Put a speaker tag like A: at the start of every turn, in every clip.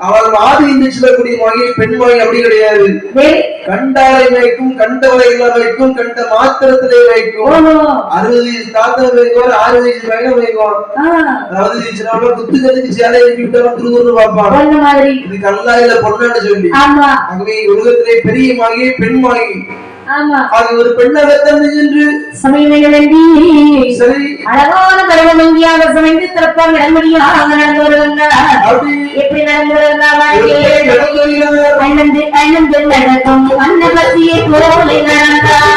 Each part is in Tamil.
A: அவள் ஆதி என்று சொல்லக்கூடிய மாயை பெண் மாயை அப்படி கிடையாது. கண்டாரை வைக்கும் கண்டவரை வைக்கும் கண்ட மாத்திரத்திலே வைக்கும். அறுபது வயசு தாத்தா வைக்குவார் ஆறு வயசு பையன் வைக்குவான்
B: ஆ,
A: அதாவது சின்ன குத்துக்கிறதுக்கு சேலை எழுப்பி விட்டவன் திருவுருன்னு பார்ப்பான். இது கல்லா இல்ல பொண்ணான்னு சொல்லி. ஆகவே உலகத்திலே பெரிய மாயை பெண் மாயை.
B: ஆமா.
A: ஆக ஒரு பெண்ணகத்தான் என்று
B: சமயம் வேண்டி
A: சரி.
B: அழகான பருவம் இந்தியாக சமைந்து திறப்பாங்க இடமடியாக நடந்து வருகின்றார் எப்படி நடந்து அன்னபத்தியை போல நடந்தார்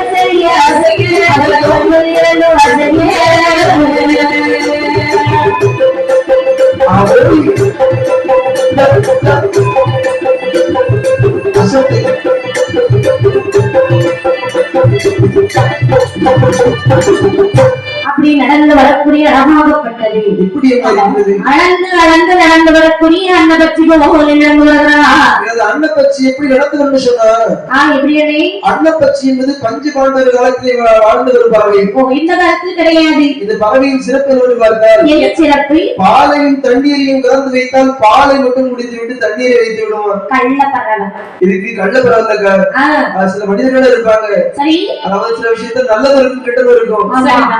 B: அப்படி நடந்து வரக்கூடிய அழகாகப்பட்டது
A: இருக்குது
B: அளந்து அளந்து நடந்து வரக்கூடிய நடந்து
A: அன்னப்பச்சி எப்படி நடத்துவன்னு சொன்னார்
B: ஆ எப்படி அண்ணே?
A: அன்னப்பச்சி என்பது பஞ்சு பாண்டவர் காலத்திலே வாழ்ந்து வரும் பறவை.
B: இந்த காலத்தில் கிடையாது.
A: இந்த பறவையின் சிறப்பு பாலையும் தண்ணீரையும் கலந்து வைத்தால் பாலை மட்டும் குடித்து விட்டு தண்ணீரை வைத்து விடுவான்
B: கள்ள பரவ
A: இதுக்கு கள்ள
B: ஆ.
A: சில மனிதர்கள் இருப்பாங்க.
B: சரி.
A: அதாவது சில விஷயத்த நல்லது இருக்கும் கெட்டது இருக்கும்.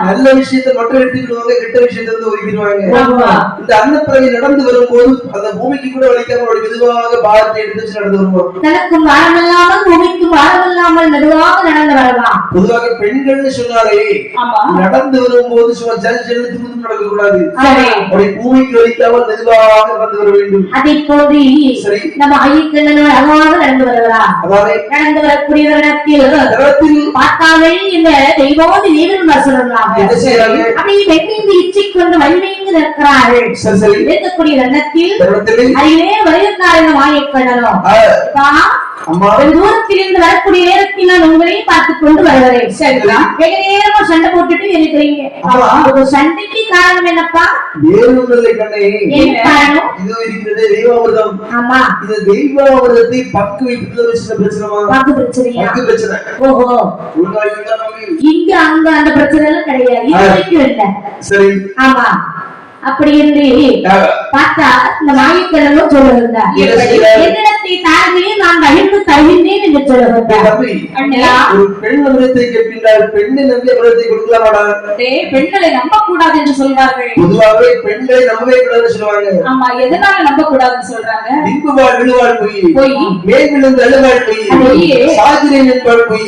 A: நல்ல விஷயத்தை மட்டும் எடுத்துக்கிடுவாங்க கெட்ட விஷயத்தை வந்து ஒதுக்கிடுவாங்க
B: ஆமா.
A: இந்த அன்னப்பறவை நடந்து வரும்போது அந்த பூமிக்கு கூட வலிக்காம அப்படி மெதுவாக பாரத்தை எடுத்து நடந்து வருவோம்
B: தனக்கும் வாரமில்லாமல் பூமிக்கும் வாரமில்லாமல் மெதுவாக நடந்து வரலாம்
A: பொதுவாக பெண்கள்னு சொன்னாலே நடந்து வரும்போது சும்மா ஜல் ஜல் துமுது நடக்க கூடாது அப்படி பூமிக்கு வலிக்காமல் மெதுவாக நடந்து வர வேண்டும்.
B: அதை போது
A: சரி.
B: நம்ம ஐயக்கண்ணன் அழகாக நடந்து
A: அதாவது
B: நடந்து வரக்கூடிய
A: நகரத்தில்
B: பார்த்தாலே இந்த தெய்வாதி தேவன்
A: செய்யறாங்க?
B: அப்படி பெண்ணின் இச்சை கொண்டு வலிமைந்து நிற்கிறார்கள் இருக்கக்கூடிய
A: நகரத்தில்
B: அதிலே வருகிறார்கள்
A: அம்மா.
B: வெகு தூரத்தில் இருந்து வரக்கூடிய நேரத்தில் நான் கொண்டு வருகிறேன் வெகு நேரமா சண்டை போட்டுட்டு இருக்கிறீங்க. ஒரு சண்டைக்கு காரணம் என்னப்பா?
A: வேறுமில்லை கண்ணே
B: என்ன காரணம்?
A: இதோ இருக்கிறது தெய்வாமிர்தம்.
B: ஆமா.
A: இந்த தெய்வாமிர்தத்தை பக்கு வைப்பதில் சின்ன பிரச்சனைமா?
B: வாக்கு பிரச்சனையா?
A: பக்கு பிரச்சனை.
B: ஓஹோ. இங்க அங்க அந்த பிரச்சனை எல்லாம் கிடையாது. இது
A: சரி.
B: ஆமா. அப்படி என்று பார்த்தா இந்த மாயக்கண்ணனும் சொல்லுகிறார்? என்னிடத்தை தாழ்மையை நான் அழிந்து தருகின்றேன் என்று சொல்லுகிறார்
A: ஒரு பெண் அமிர்தத்தை கேட்கின்றார் பெண்ணை நம்பி அமிர்தத்தை கொடுக்கலாமாடா
C: பெண்களை நம்ப கூடாது என்று சொல்வார்கள்.
A: பொதுவாகவே பெண்களை நம்பவே கூடாதுன்னு சொல்லுவாங்க.
C: ஆமா எதனால நம்ப கூடாதுன்னு சொல்றாங்க?
A: வாழ் விழுவாள் பொய்.
C: பொய்.
A: மேல் விழுந்து அழுவாள் பொய். சாதிரை நின்பாள் பொய்.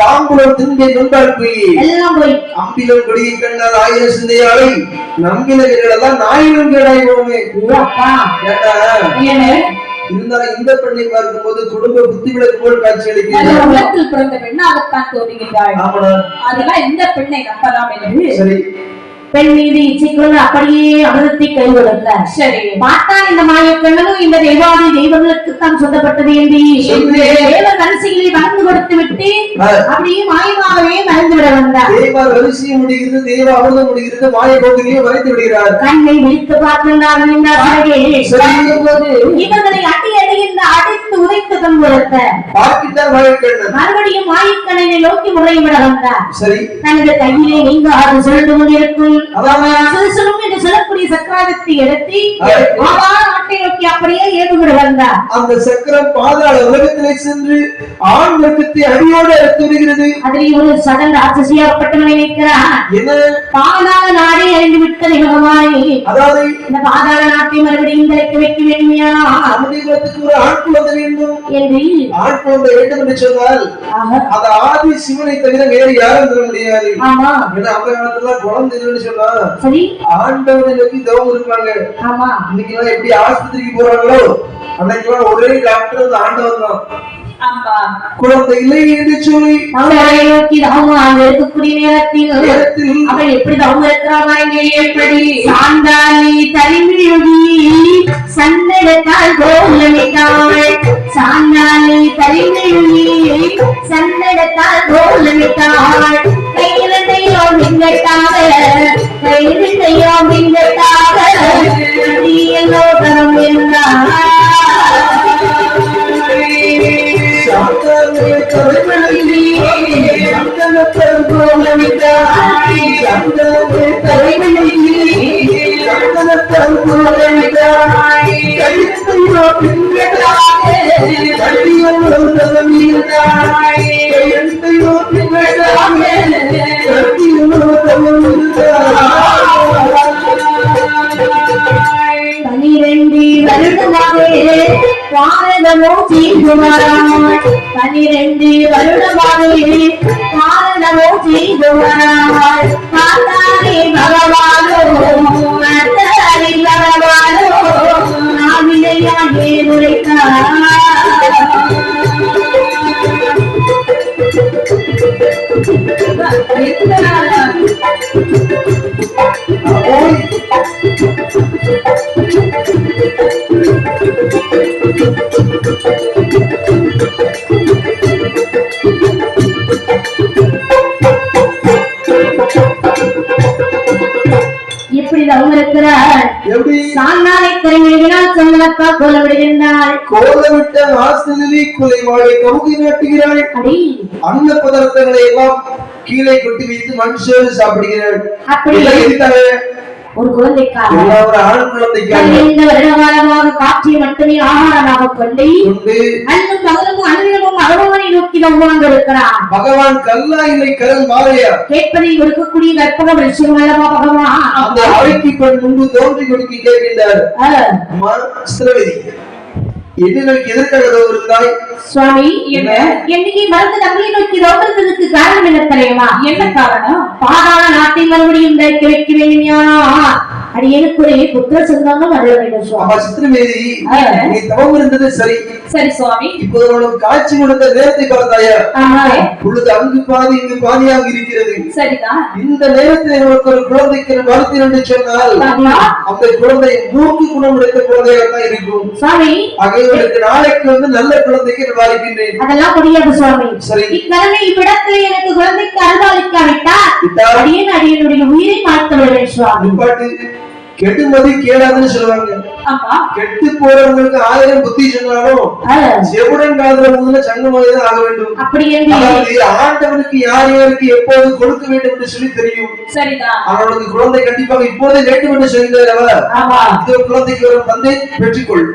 A: தாம்பூலம் திண்டை நண்பாள் பொய்.
B: எல்லாம் போய்.
A: அம்பிலும் கொடியை கண்டால் ஆயிரம் சிந்தையாளை. நம்பின வீரர்களெல்லாம் நாயிரம் கேடாய்
C: ஏன்னு
A: இருந்தாலும் இந்த பெண்ணை பார்க்கும்போது குடும்ப புத்தி விளக்கு போல் காட்சி அளிக்கிறது.
C: பிறந்த அதெல்லாம் எந்த பெண்ணை நம்பலாம் என்று
A: சரி.
B: பெண் மீது இச்சை கொண்டு அப்படியே அமிர்தத்தை கை கொடுத்தார்
C: சரி
B: பார்த்தா இந்த மாயக்கண்ணனும் இந்த தெய்வாதி தெய்வங்களுக்கு தான் சொந்தப்பட்டது என்று. தேவ கரிசிகளை வளர்ந்து கொடுத்து விட்டு. அப்படியே மாயமாகவே மறந்து விட வந்தார்
A: தேவ வரிசையும் முடிகிறது தேவ அமிர்தம் முடிகிறது மாய போக்கினையும் வரைத்து விடுகிறார்
B: கண்ணை விழித்து பார்க்கின்றார்கள் இந்த அழகே.
A: சரி.
B: போது இவர்களை அடி அடிகின்ற அடித்து உதைத்து
A: பார்க்கிட்டார் வாழைக்கண்ணன்
B: மறுபடியும் மாயக்கண்ணனை நோக்கி முறையிட வந்தார்
A: சரி
B: தனது கையிலே நீங்க சுழண்டு கொண்டிருக்கும் சிறுசுலும் என்று சொல்லக்கூடிய சக்கராதத்தை எடுத்து அப்படியே ஏதுவிட வந்தார்
A: அந்த சக்கரம் பாதாள உலகத்திலே சென்று ஆண் வர்க்கத்தை அடியோடு எடுத்து வருகிறது
B: அதில் ஒரு சடன் ராட்சசியாகப்பட்டவனை நிற்கிறார்
A: என்ன?
B: பாதாள நாடே அறிந்து விட்டது பகவானே.
A: அதாவது
B: இந்த பாதாள நாட்டை மறுபடியும் தலைக்கு வைக்க வேண்டுமையா?
A: நம்முடைய குலத்துக்கு ஒரு ஆண் குழந்தை வேண்டும்.
B: என்று.
A: ஆண் குழந்தை வேண்டும் என்று சொன்னால் அது ஆதி சிவனை தவிர வேறு யாரும் தர முடியாது.
B: ஆமா.
A: ஏன்னா அந்த காலத்துல குழந்தை இல்லைன்னு சொன்னா
B: சரி.
A: ஆண்டவனை நோக்கி தவம் இருப்பாங்க.
B: ஆமா.
A: இன்னைக்கு எல்லாம் எப்படி ஆஸ்பத்திரிக்கு போறாங்களோ? அன்னைக்கு எல்லாம் ஒரே டாக்டர் அந்த ஆண்டவன் தான்
C: ஆமா
A: குழந்தை இல்லை என்று சொல்லி
B: அவரை நோக்கி தவம் அங்க இருக்கக்கூடிய நேரத்தில் அவள் எப்படி தவம் இருக்கிறாங்க இங்கே எப்படி சாந்தாலி தரிமிழுகி சந்தடத்தால் கோலமிட்டாள் சாந்தாலி தரிமிழுகி சந்தடத்தால் கோலமிட்டாள் கையிலந்தையோ கைது செய்யும் தரம் இருந்தாள்
A: சாத்தானே தலைவலி சந்தனத்தர்
B: வருடமாகவே பாரதமோ தீர்க்குமாறாய் பனிரெண்டு வருடமாகவே பாரதமோ தீர்க்குமாறாய் மாதாரி பகவானோ மாதாரி பகவானோ நாவிலையாகே உரைத்தார்
A: ஓய்
B: இருக்கிறார்
A: எப்படி?
B: சாந்தானை திறமையினால் சொன்னதப்பா கோலமிடுகின்றாள்
A: கோலமிட்ட வாசலிலே குலை வாழை கமுகி நாட்டுகிறாள் அன்ன பதார்த்தங்களை எல்லாம் கீழே கொட்டி வைத்து மனுஷர் சாப்பிடுகிறாள்
B: அப்படி ஒரு குழந்தைக்காக.
A: ஆண் குழந்தைக்காக
B: காற்றை மட்டுமே ஆகாரமாக கொண்டு அன்னும் பகலும் அனுதினமும் அருவமனை நோக்கி நவ்வாங்க இருக்கிறான்
A: பகவான் கல்லா இல்லை கரல் மாறையா
B: கேட்பதை கொடுக்கக்கூடிய கற்பக விஷயம் அல்லவா பகவான்.
A: அந்த அவைக்கு பெண் முன்பு தோன்றி கொடுக்க கேட்கின்றார்
B: ஆ,
A: அம்மா சித்திரவதி என்ன நோக்கி எதற்காக வருந்தாய்
B: சுவாமி
C: என்ன?
B: என்னைக்கு மருந்து நம்மளை நோக்கி தோன்றதுக்கு காரணம் என்ன தெரியுமா?
C: என்ன காரணம்?
B: பாதாள நாட்டை மறுபடியும் தைக்க வைக்க வேண்டுமானா அது எனக்கு ஒரு புத்திர சொந்தமும் அருள வேண்டும் சுவாமி.
A: சித்திரமேதி. நீ தவம் இருந்தது சரி.
C: சரி சுவாமி.
A: இப்போது உனக்கு காட்சி கொடுத்த நேரத்தை பார்த்தாயா? பொழுது அங்கு பாதி இங்கு பாதியாக இருக்கிறது.
C: சரிதான்
A: இந்த நேரத்தில் உனக்கு ஒரு குழந்தைக்கு வளர்த்தேன் என்று சொன்னால். அந்த குழந்தை மூன்று குணமுடைத்த குழந்தையாக தான் இருக்கும்.
B: சுவாமி.
A: ஆகையவருக்கு நாளைக்கு வந்து நல்ல குழந்தைக்கு நான் வாழ்கின்றேன்
B: அதெல்லாம் முடியாது சுவாமி.
A: சரி.
B: இக்கணமே இவ்விடத்தில் எனக்கு குழந்தைக்கு அருள்பாலிக்காவிட்டால்
A: விட்டால்
B: அடியேன் அடியனுடைய உயிரை மாற்ற விடுவேன் சுவாமி
A: கெடுமதி கேடாதுன்னு சொல்லுவாங்க.
C: ஆமா.
A: கெட்டு போறவங்களுக்கு ஆயிரம் புத்தி சொன்னாலும் செவுடன் காதல முதல்ல சங்கமாக ஆக வேண்டும்.
B: அப்படி
A: அதாவது ஆண்டவனுக்கு யார் யாருக்கு எப்போது கொடுக்க வேண்டும் என்று சொல்லி தெரியும்.
C: சரிதான்.
A: அவனுக்கு குழந்தை கண்டிப்பாக இப்போதே வேண்டும் என்று சொல்கிறார்
B: ஆமா.
A: இது குழந்தைக்கு வரும் தந்தை பெற்றுக்கொள்.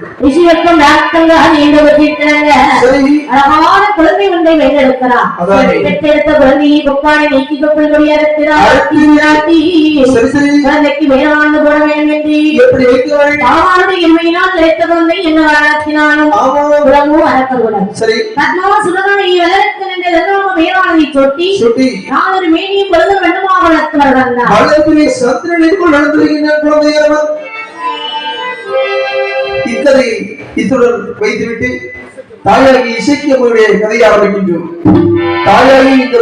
B: நீண்ட வச்சிருக்கிறாங்க
A: சரி.
B: அழகான குழந்தை ஒன்றை வென்றெடுக்கிறான்.
A: அதானே.
B: பெற்றெடுத்த குழந்தையை கொப்பானை நீக்கி கொப்பல் வழியாடுகிறார்
A: சரி சரி.
B: குழந்தைக்கு வேளாண் போட வேண்டும் என்று
A: எப்படி வைக்கிறாள்
B: தாவானுடைய என்மையினால் கிடைத்த குழந்தை என்ன வளர்த்தினாலும் வளர்க்கக்கூடாது.
A: சரி.
B: பத்மாவ வளர்க்க சொட்டி
A: சுட்டி
B: நான் ஒரு பொழுது
A: நடந்திருக்கின்ற குழந்தைகள் இத்துடன் வைத்துவிட்டு தாயாகி இசைக்கு நம்முடைய கதையை ஆரம்பிக்கின்றோம் தாயாகி இந்த